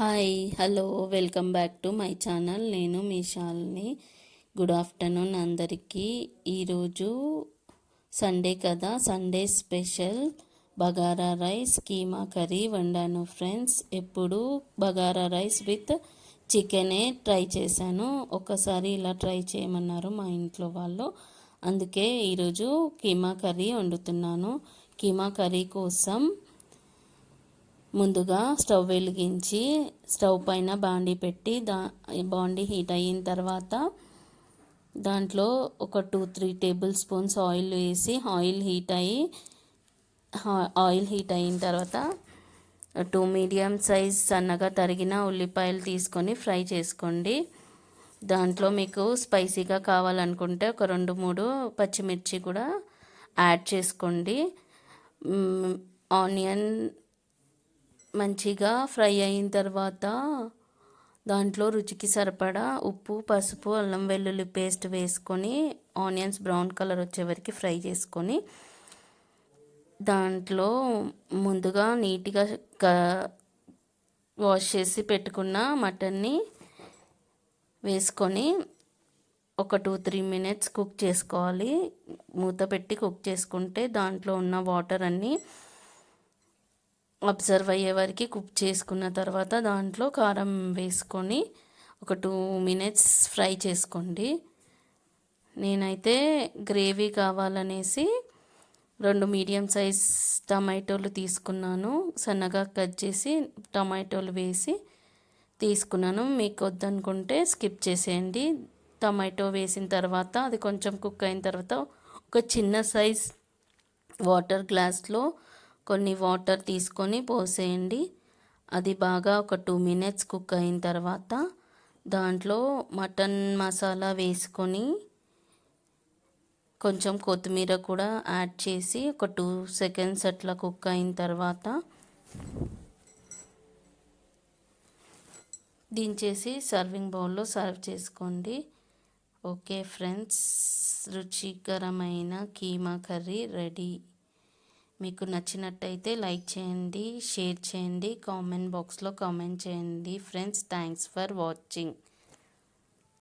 Hi hello welcome back to my channel నేను మీ Shalini. Good afternoon అందరికీ. ఈరోజు సండే కదా. Sunday special bagara rice keema curry వండాను ఫ్రెండ్స్. ఎప్పుడు బగారా రైస్ విత్ చికెనే ట్రై చేశాను. ఒకసారి ఇలా ట్రై చేయమన్నారు మా ఇంట్లో వాళ్ళు. అందుకే ఈరోజు కీమా కర్రీ వండుతున్నాను. కీమా కర్రీ కోసం ముందుగా స్టవ్ వెలిగించి స్టవ్ పైన బాండి పెట్టి దా బాండి హీట్ అయిన తర్వాత దాంట్లో ఒక two three tablespoons oil వేసి ఆయిల్ హీట్ అయ్యి ఆయిల్ హీట్ అయిన తర్వాత టూ మీడియం సైజ్ సన్నగా తరిగిన ఉల్లిపాయలు తీసుకొని ఫ్రై చేసుకోండి. దాంట్లో మీకు స్పైసీగా కావాలనుకుంటే ఒక రెండు మూడు పచ్చిమిర్చి కూడా యాడ్ చేసుకోండి. ఆనియన్ మంచిగా ఫ్రై అయిన తర్వాత దాంట్లో రుచికి సరిపడా ఉప్పు పసుపు అల్లం వెల్లుల్లి పేస్ట్ వేసుకొని ఆనియన్స్ బ్రౌన్ కలర్ వచ్చే వరకు ఫ్రై చేసుకొని దాంట్లో ముందుగా నీట్గా వాష్ చేసి పెట్టుకున్న మటన్ని వేసుకొని ఒక టూ త్రీ మినిట్స్ కుక్ చేసుకోవాలి. మూత పెట్టి కుక్ చేసుకుంటే దాంట్లో ఉన్న వాటర్ అన్నీ అబ్జర్వ్ అయ్యే వరకు కుక్ చేసుకున్న తర్వాత దాంట్లో కారం వేసుకొని ఒక టూ మినిట్స్ ఫ్రై చేసుకోండి. నేనైతే గ్రేవీ కావాలనేసి రెండు మీడియం సైజ్ టమాటోలు తీసుకున్నాను. సన్నగా కట్ చేసి టమాటోలు వేసి తీసుకున్నాను. మీకు వద్దనుకుంటే స్కిప్ చేసేయండి. టమాటో వేసిన తర్వాత అది కొంచెం కుక్ అయిన తర్వాత ఒక చిన్న సైజ్ వాటర్ గ్లాస్లో కొన్ని వాటర్ తీసుకొని పోసేయండి. అది బాగా ఒక టూ మినిట్స్ కుక్ అయిన తర్వాత దాంట్లో మటన్ మసాలా వేసుకొని కొంచెం కొత్తిమీర కూడా యాడ్ చేసి ఒక టూ సెకండ్స్ అట్లా కుక్ అయిన తర్వాత దించేసి సర్వింగ్ బౌల్లో సర్వ్ చేసుకోండి. ఓకే ఫ్రెండ్స్ రుచికరమైన కీమా కర్రీ రెడీ. మీకు నచ్చినట్టయితే లైక్ చేయండి షేర్ చేయండి కామెంట్ బాక్స్లో కామెంట్ చేయండి. Friends thanks for watching.